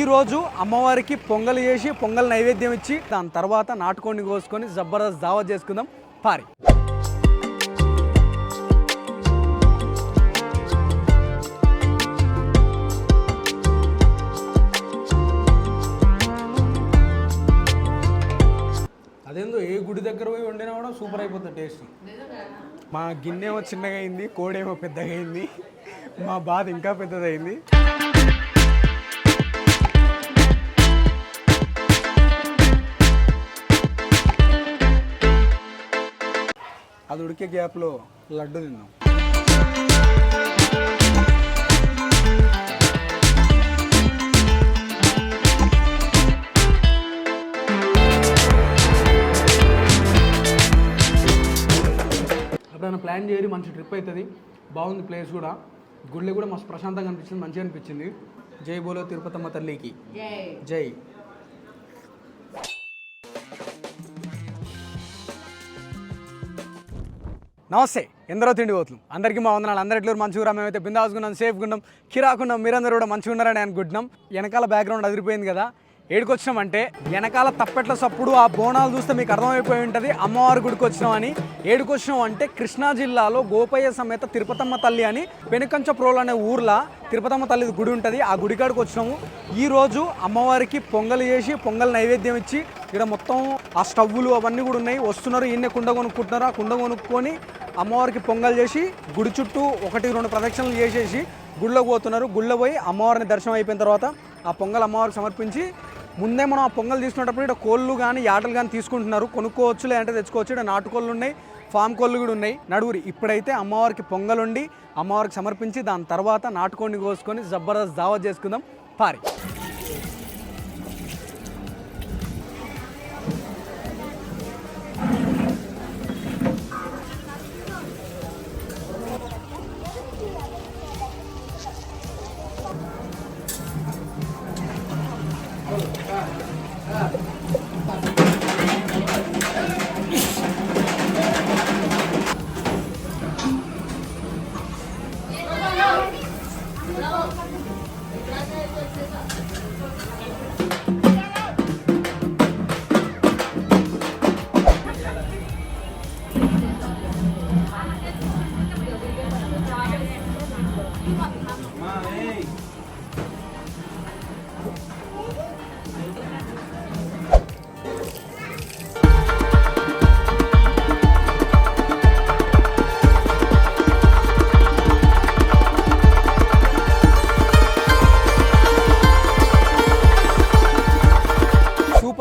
ఈరోజు అమ్మవారికి పొంగల్ చేసి పొంగల్ నైవేద్యం ఇచ్చి దాని తర్వాత నాటుకోడిని కోసుకొని జబర్దస్త్ దావా చేసుకుందాం. పారి. అదేందో ఏ గుడి దగ్గర పోయి వండినా కూడా సూపర్ అయిపోతుంది టేస్ట్. మా గిన్నె ఏమో చిన్నగా అయింది కోడేమో పెద్దగా అయింది మా బాధ ఇంకా పెద్దదైంది అది ఉడికే గ్యాప్లో లడ్డు తిన్నాం. ఎప్పుడైనా ప్లాన్ చేయరు మంచి ట్రిప్ అవుతుంది బాగుంది ప్లేస్ కూడా. గుళ్ళో కూడా మస్తు ప్రశాంతంగా అనిపించింది మంచిగా అనిపించింది. జై బోలో తిరుపతమ్మ తల్లికి. జై. నమస్తే ఎందరో తిండి పోతులు. అందరికీ మా వందనాలు. అందరి ఎట్లు మంచిగా మేమైతే బిందాసుకున్నాం సేఫ్గా ఉన్నాం కిరాకున్నాం మీరందరూ కూడా మంచిగా ఉన్నారని అనుకుంటున్నాం వెనకాల బ్యాక్గ్రౌండ్ అదిరిపోయింది కదా. ఏడుకొచ్చినామంటే వెనకాల తప్పెట్ల సప్పుడు ఆ బోనాలు చూస్తే మీకు అర్థమైపోయి ఉంటుంది అమ్మవారి గుడికి వచ్చినాం అని ఏడుకొచ్చినాం అంటే కృష్ణా జిల్లాలో గోపయ్య సమేత తిరుపతమ్మ తల్లి అని పెనుకంచప్రోలు అనే ఊర్లో తిరుపతమ్మ తల్లి గుడి ఉంటుంది ఆ గుడి కాడికి వచ్చినాము. ఈ రోజు అమ్మవారికి పొంగల్ చేసి పొంగల్ నైవేద్యం ఇచ్చి ఇక్కడ మొత్తం ఆ స్టవ్వులు అవన్నీ కూడా ఉన్నాయి. వస్తున్నారు ఈయన కుండ కొనుక్కుంటున్నారు? ఆ కుండ కొనుక్కొని అమ్మవారికి పొంగల్ చేసి గుడి చుట్టూ ఒకటి రెండు ప్రదక్షిణలు చేసేసి గుళ్ళోకి పోతున్నారు. గుళ్ళో పోయి అమ్మవారిని దర్శనం అయిపోయిన తర్వాత ఆ పొంగల్ అమ్మవారికి సమర్పించి ముందే మనం ఆ పొంగల్ తీసుకునేటప్పుడు ఇక్కడ కోళ్ళు కానీ యాటలు కానీ తీసుకుంటున్నారు. కొనుక్కోవచ్చు లేదంటే తెచ్చుకోవచ్చు. ఇక్కడ నాటుకోళ్ళు ఉన్నాయి ఫామ్ కోళ్ళు కూడా ఉన్నాయి. నడుగురు ఇప్పుడైతే అమ్మవారికి పొంగల్ వండి అమ్మవారికి సమర్పించి దాని తర్వాత నాటుకోడిని కోసుకొని జబర్దస్త్ దావా చేసుకుందాం. పారి.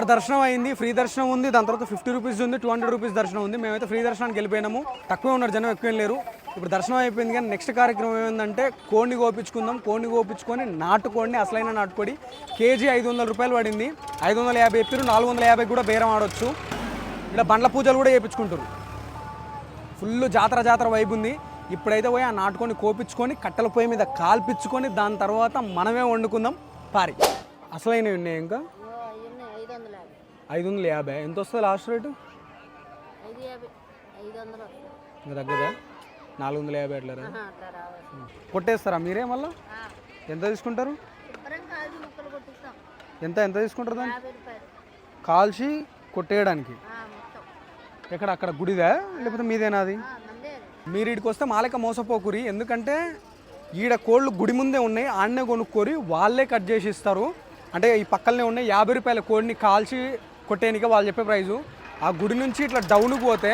సూపర్ దర్శనం అయింది. ఫ్రీ దర్శనం ఉంది. దాని తర్వాత ఫిఫ్టీ రూపీస్ ఉంది. టూ హండ్రెడ్ రూపీస్ దర్శనం ఉంది. మేమైతే ఫ్రీ దర్శనానికి వెళ్ళిపోయినాము. తక్కువ ఉన్నారు. జనం ఎక్కువ లేరు. ఇప్పుడు దర్శనం అయిపోయింది కానీ నెక్స్ట్ కార్యక్రమం ఏంటంటే కోడిని కోపించుకుందాం. కోడిని కోపించుకొని నాటుకోడిని అసలైన నాటుకోడి కేజీ ఐదు వందల రూపాయలు పడింది. ఐదు వందల యాభై ఎప్పిరు నాలుగు వందల యాభై కూడా బేరం ఆడొచ్చు. ఇలా బండ్ల పూజలు కూడా చేయించుకుంటారు ఫుల్ జాతర జాతర వైపు ఉంది. ఇప్పుడైతే పోయి ఆ నాటుకొని కోపించుకొని కట్టెల పొయ్యి మీద కాల్పించుకొని దాని తర్వాత మనమే వండుకుందాం. పారి. అసలైనవి ఉన్నాయి ఇంకా ఇవన్నీ ఐదు వందల యాభై ఐదు వందల యాభై. ఎంత వస్తుంది లాస్ట్ రేటు? ఇంకా తగ్గదా? నాలుగు వందల యాభై అట్లా కొట్టేస్తారా మీరే మళ్ళీ? ఎంత తీసుకుంటారు? ఎంత ఎంత తీసుకుంటారు దాన్ని? కాల్చి కొట్టేయడానికి? ఎక్కడ అక్కడ గుడిదా? లేకపోతే మీదేనా అది. మీరు ఇక్కడికి వస్తే మాలక మోసపోకురి. ఎందుకంటే ఈడ కోళ్ళు గుడి ముందే ఉన్నాయి. ఆడనే కొనుక్కోరి. వాళ్ళే కట్ చేసి ఇస్తారు. అంటే ఈ పక్కనే ఉన్నాయి. యాభై రూపాయల కోడిని కాల్చి కొట్టేనికే వాళ్ళు చెప్పే ప్రైజు. ఆ గుడి నుంచి ఇట్లా డౌన్కి పోతే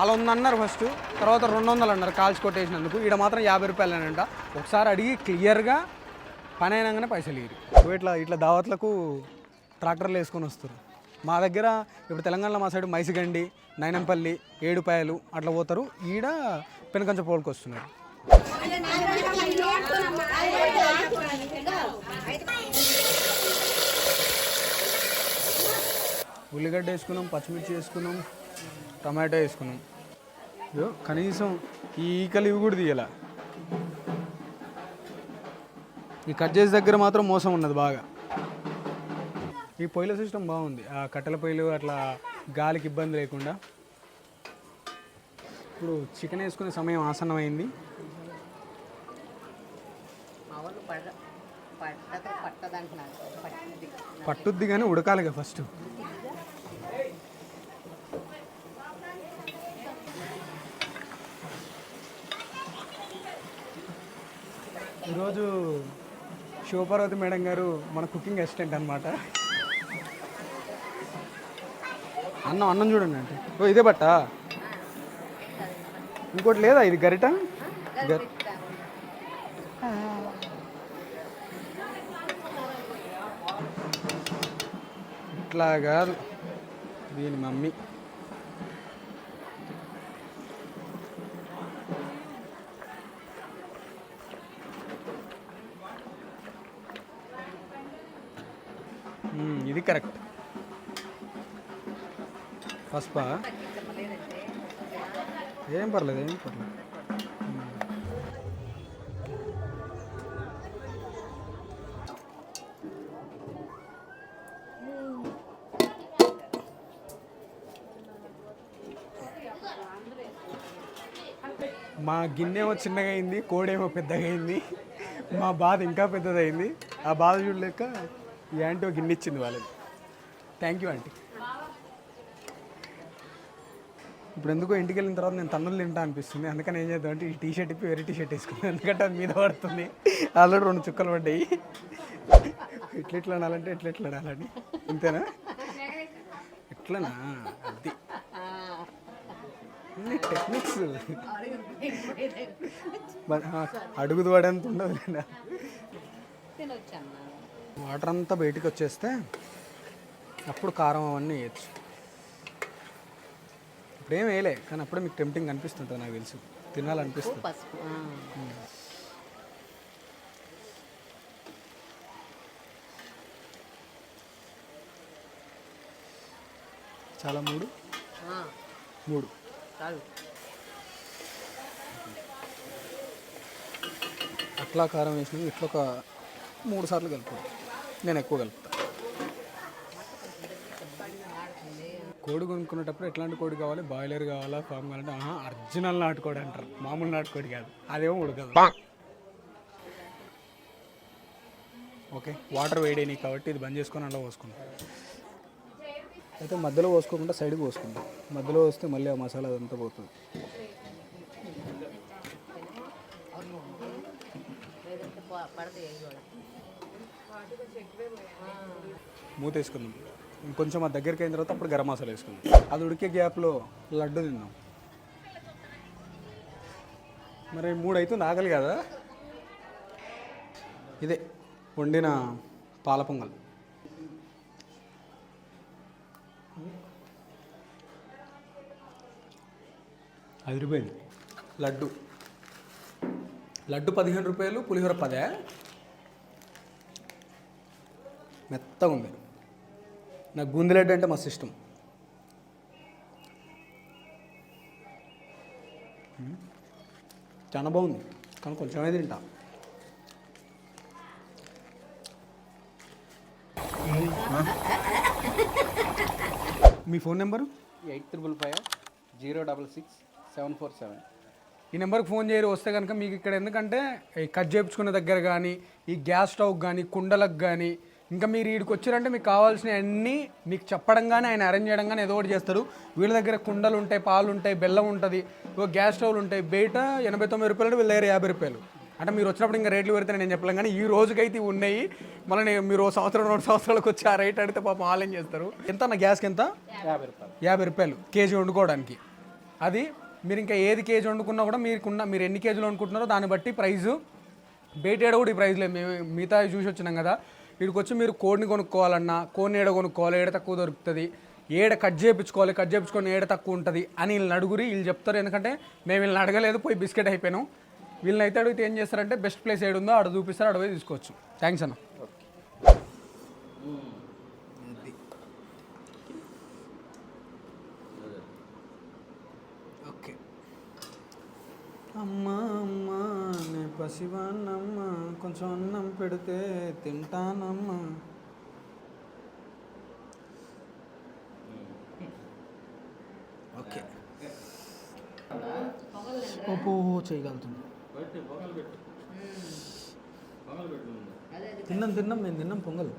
అలా ఉంది అన్నారు ఫస్ట్. తర్వాత రెండు వందలు అన్నారు కాల్చి కొట్టేసినందుకు. ఈడ మాత్రం యాభై రూపాయలేనంట. ఒకసారి అడిగి క్లియర్గా పని అయినాగానే పైసలు ఇరు ఇట్లా ఇట్లా దావత్లకు ట్రాక్టర్లు వేసుకొని వస్తారు మా దగ్గర ఇప్పుడు తెలంగాణలో మా సైడ్ మైసిగండి నైనంపల్లి ఏడుపాయలు అట్లా పోతారు. ఈడ పెనకంచ పోల్కి వస్తున్నారు. ఉల్లిగడ్డ వేసుకున్నాం పచ్చిమిర్చి వేసుకున్నాం టమాటో వేసుకున్నాం. కనీసం ఈ ఈకలు ఇవి కూడా తీయాల? ఈ కట్ చేసే దగ్గర మాత్రం మోసం ఉన్నది బాగా. ఈ పొయ్యిల సిస్టమ్ బాగుంది. ఆ కట్టెల పొయ్యిలు అట్లా గాలికి ఇబ్బంది లేకుండా. ఇప్పుడు చికెన్ వేసుకునే సమయం ఆసన్నమైంది. పట్టుద్ది పట్టుద్ది కానీ ఉడకాలిగా ఫస్ట్ ఈరోజు శివపార్వతి మేడం గారు మన కుకింగ్ అసిస్టెంట్ అనమాట అన్నం అన్నం చూడండి అంటే. ఓ ఇదే బట్ట? ఇంకోటి లేదా? ఇది గరిట? గరి ఇట్లా కాదు దీని మమ్మీ మ్మ్, ఇది కరెక్ట్. పసుపా? ఏం పర్లేదు ఏం పర్లేదు. మా గిన్నెమో చిన్నగా అయింది కోడేమో పెద్దగా అయింది మా బాధ ఇంకా పెద్దదైంది. ఆ బాధ చూడలేక ఈ యాంటీ గిన్నె ఇచ్చింది వాళ్ళకి. Thank you aunty. ఇప్పుడు ఎందుకో ఇంటికి వెళ్ళిన తర్వాత నేను తన్నులు తింటా అనిపిస్తుంది. అందుకని ఏం చేద్దాం అంటే ఈ టీ షర్ట్ ఇప్పి వేరే టీ షర్ట్ వేసుకున్నాను ఎందుకంటే అది మీద పడుతుంది. ఆల్రెడీ రెండు చుక్కలు పడ్డాయి. ఎట్లా ఎట్లా అనాలంటే ఎట్లా ఎట్లా అనాలని. ఇంతేనా? ఎట్లనా? అది. టెక్నిక్స్ అడుగుదు పడేంత ఉండదు వాటర్ అంతా బయటికి వచ్చేస్తే అప్పుడు కారం అవన్నీ వేయచ్చు. ఇప్పుడేం వేయలే కానీ అప్పుడే మీకు టెంప్టింగ్ అనిపిస్తుంటుంది నాకు తెలుసు. తినాలనిపిస్తుంది. పసుపు. చాలా మూడు? మూడు. అట్లా కారం వేసినాక ఇట్లా ఒక మూడు సార్లు కలుపు నేను ఎక్కువ కలుపుతా. కోడి కొనుక్కునేటప్పుడు ఎట్లాంటి కోడి కావాలి? బాయిలర్ కావాలా? ఫామ్ కావాలంటే ఆహా ఒరిజినల్ నాటుకోడి అంటారు. మామూలు నాటుకోడి కాదు. అదేమో ఉడకదు. ఓకే వాటర్ వేడేని కాబట్టి ఇది బంద్ చేసుకొని అలా పోసుకుంటాం అయితే మధ్యలో పోసుకోకుండా సైడ్కి పోసుకుంటాం మధ్యలో వస్తే మళ్ళీ ఆ మసాలా అదంతా పోతుంది. మూత వేసుకుందాం. ఇంకొంచెం ఆ దగ్గరికి అయిన తర్వాత అప్పుడు గరం మసాలా వేసుకుందాం. అది ఉడికే గ్యాప్లో లడ్డు తిందాం. మరి మూడు అవుతుంది ఆకలి కదా? ఇదే వండిన పాల పొంగల్. అది రూపాయలు లడ్డు. లడ్డు పదిహేను రూపాయలు పులిహోర పదే? మెత్తగా ఉంది. నాకు బూందీ లడ్డు అంటే మస్తు ఇష్టం. చాలా బాగుంది. కానీ కొంచెమే తింటా. మీ phone number? Eight triple five zero double six seven four seven. ఈ నెంబర్కి ఫోన్ చేయరు వస్తే కనుక మీకు ఇక్కడ ఎందుకంటే ఈ కట్ చేయించుకునే దగ్గర కానీ ఈ గ్యాస్ స్టవ్ కానీ కుండలకు కానీ ఇంకా మీరు వీడికి వచ్చారంటే మీకు కావాల్సిన అన్నీ మీకు చెప్పడం కానీ ఆయన అరేంజ్ చేయడం కానీ ఏదో ఒకటి చేస్తారు. వీళ్ళ దగ్గర కుండలు ఉంటాయి పాలు ఉంటాయి బెల్లం ఉంటుంది గ్యాస్ స్టవ్లు ఉంటాయి. బయట ఎనభై తొమ్మిది రూపాయలు వీళ్ళ దగ్గర యాభై రూపాయలు. అంటే మీరు వచ్చినప్పుడు ఇంకా రేట్లు పెడితే నేను చెప్పలేం కానీ ఈ రోజుకైతే ఉన్నాయి. మళ్ళీ మీరు ఓ సంవత్సరం రెండు సంవత్సరాలకు వచ్చి ఆ రేట్ అడిగితే పాపం ఆలయం చేస్తారు? ఎంత నా గ్యాస్కి ఎంత? యాభై రూపాయలు. యాభై రూపాయలు కేజీ వండుకోవడానికి. అది మీరు ఇంకా ఏది కేజీ వండుకున్నా కూడా మీరుకున్న మీరు ఎన్ని కేజీలు వండుకుంటున్నారో దాన్ని బట్టి ప్రైజు. బయట కూడా ఈ ప్రైజ్ లేదు మేము మిగతా చూసి వచ్చినాం కదా. వీడికి వచ్చి మీరు కోడిని కొనుక్కోవాలన్నా కోడిని ఏడ కొనుక్కోవాలి ఏడ తక్కువ దొరుకుతుంది ఏడ కట్ చేయించుకోవాలి కట్ చేయించుకొని ఏడ తక్కువ ఉంటుంది అని వీళ్ళని అడుగురి వీళ్ళు చెప్తారు. ఎందుకంటే మేము వీళ్ళని అడగలేదు పోయి బిస్కెట్ అయిపోయినాం. వీళ్ళని అయితే అడిగితే ఏం చేస్తారంటే బెస్ట్ ప్లేస్ ఏడుందో ఆడ చూపిస్తారు అడవి తీసుకోవచ్చు. థ్యాంక్స్ అన్న ఓకే అమ్మా అమ్మా నే పసివాన్నమ్మా కొంచెం అన్నం పెడితే తింటానమ్మా. ఓకే. ఓపో చేయగలుగుతుంది తిన్నాం తిన్నాం మేము తిన్నాం పొంగల్.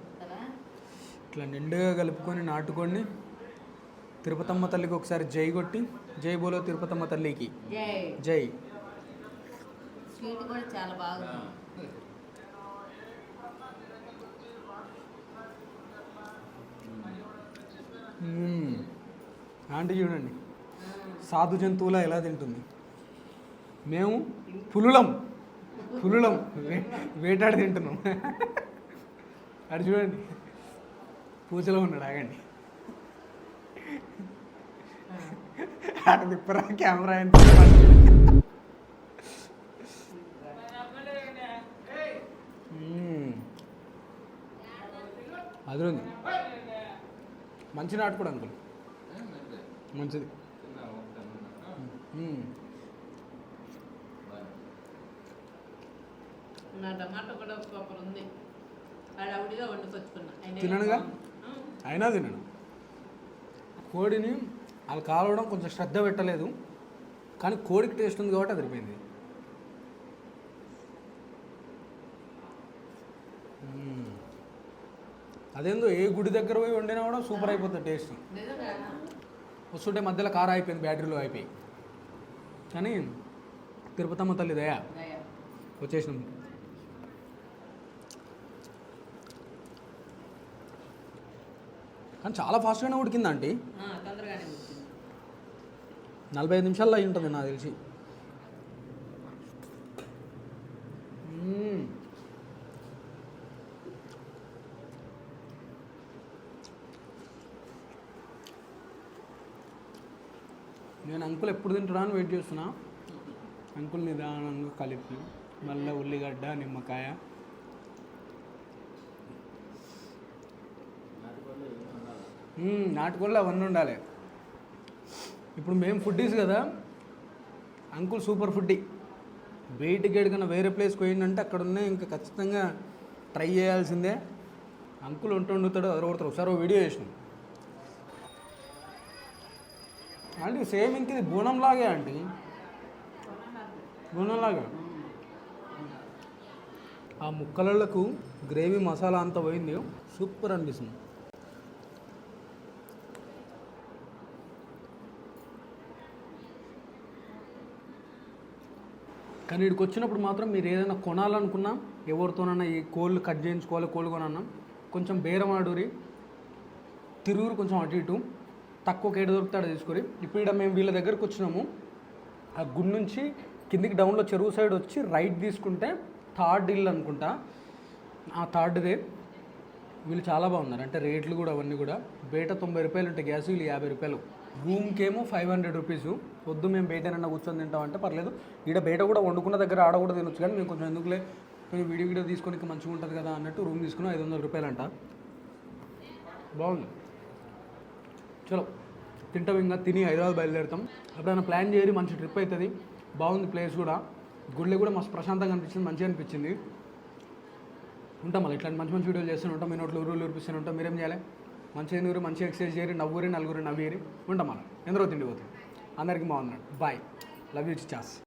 ఇట్లా నిండుగా కలుపుకొని నాటుకొని తిరుపతమ్మ తల్లికి ఒకసారి జై కొట్టి జై బోలో తిరుపతమ్మ తల్లికి. జై. స్వీట్ కూడా చాలా బాగుంది. ఆంటీ చూడండి. సాధు జంతువులా ఎలా తింటుంది? మేము పులులం. పులులం. వేటాడి తింటున్నాం. అటు చూడండి. పూజలో ఉన్నాడు ఆగండి. అటు తిప్పరా కెమెరా ఎంత మ్మ్. అదిరుంది మంచి నాటుకోడు అంకుల్. మంచిది. మ్మ్. నా టమాటా కూడా ఉంది. వండుకొచ్చుకున్నా. అయినా తిననుగా? అయినా తినను. కోడిని వాళ్ళు కాలవడం కొంచెం శ్రద్ధ పెట్టలేదు. కానీ కోడికి టేస్ట్ ఉంది కాబట్టి అది సరిపోయింది మ్మ్. అదేందో ఏ గుడి దగ్గర పోయి వండినా కూడా సూపర్ అయిపోతుంది టేస్ట్. వస్తుంటే మధ్యలో కారం అయిపోయింది బ్యాటరీలో అయిపోయి కానీ తిరుపతమ్మ తల్లి దయా. వచ్చేసినాం. కానీ చాలా ఫాస్ట్గానే ఉడికిందండి నలభై ఐదు నిమిషాల్లో అయి ఉంటుంది నాకు తెలిసి మ్మ్. నేను అంకుల్ ఎప్పుడు తింటారా అని వెయిట్ చేస్తున్నా. అంకుల్ నిదానంగా కలిపి మళ్ళీ ఉల్లిగడ్డ నిమ్మకాయ. నాటుకోళ్ళు అవన్నీ ఉండాలి. ఇప్పుడు మేము ఫుడ్డీస్ కదా. అంకుల్ సూపర్ ఫుడ్డీ బయటికి ఎడికన్నా వేరే ప్లేస్కి పోయిందంటే అక్కడ ఉన్నాయి ఇంకా ఖచ్చితంగా ట్రై చేయాల్సిందే. అంకుల్ వంట వండుతాడు అదరగొడతారు ఒకసారి వీడియో చేసినాం. అంటే సేమ్ ఇంక ఇది బోనంలాగే ఆంటీ. బోనంలాగా ఆ ముక్కలకు గ్రేవీ మసాలా అంత పోయింది. సూపర్ అనిపిస్తుంది. కానీ ఇక్కడికి వచ్చినప్పుడు మాత్రం మీరు ఏదైనా కొనాలనుకున్నా ఎవరితోనన్నా ఈ కోళ్ళు కట్ చేయించుకోవాలి కోళ్ళు కొనన్నా కొంచెం బేరం ఆడూరి తిరుగురు కొంచెం అటు ఇటు. తక్కువ కేడు దొరుకుతాడు తీసుకొని. ఇప్పుడు ఇక్కడ మేము వీళ్ళ దగ్గరకు వచ్చినాము. ఆ గుడి నుంచి కిందికి డౌన్లో చెరువు సైడ్ వచ్చి రైట్ తీసుకుంటే థర్డ్ ఇల్లు అనుకుంటా. ఆ థర్డ్దే వీళ్ళు చాలా బాగున్నారు. అంటే రేట్లు కూడా అవన్నీ కూడా. బయట తొంభై రూపాయలు ఉంటాయి గ్యాస్ వీళ్ళు యాభై రూపాయలు. రూమ్కేమో ఫైవ్ హండ్రెడ్ రూపీస్ వద్దు మేము బయటనన్నా కూర్చొని తింటామంటే పర్లేదు. ఈడ బయట కూడా వండుకున్న దగ్గర ఆడ కూడా తినొచ్చు కానీ మేము కొంచెం ఎందుకులే? కొంచెం వీడియో వీడియో తీసుకొని మంచిగా ఉంటుంది కదా అన్నట్టు రూమ్ తీసుకుని ఐదు వందల రూపాయలు అంట బాగుంది. చలో. తింటాం ఇంకా తిని హైదరాబాద్ బయలుదేరుతాం. ఎప్పుడైనా ప్లాన్ చేయరు మంచి ట్రిప్ అవుతుంది బాగుంది ప్లేస్ కూడా. గుళ్ళే కూడా మస్తు ప్రశాంతంగా అనిపించింది మంచిగా అనిపించింది. ఉంటాం మళ్ళీ. ఇట్లాంటి మంచి మంచి వీడియోలు చేస్తూనే ఉంటాం. మీ నోట్లో ఊరు ఊరిపిస్తూనే ఉంటాం. మీరేం చేయాలి? మంచిగా ఎదురు మంచిగా ఎక్సర్సైజ్ చేయరు. నవ్వురి నలుగురు నవ్వేరి ఉంటాం మళ్ళీ. ఎందరో తిండి పోతుంది అందరికీ బాగున్నాడు బాయ్. Love you chaas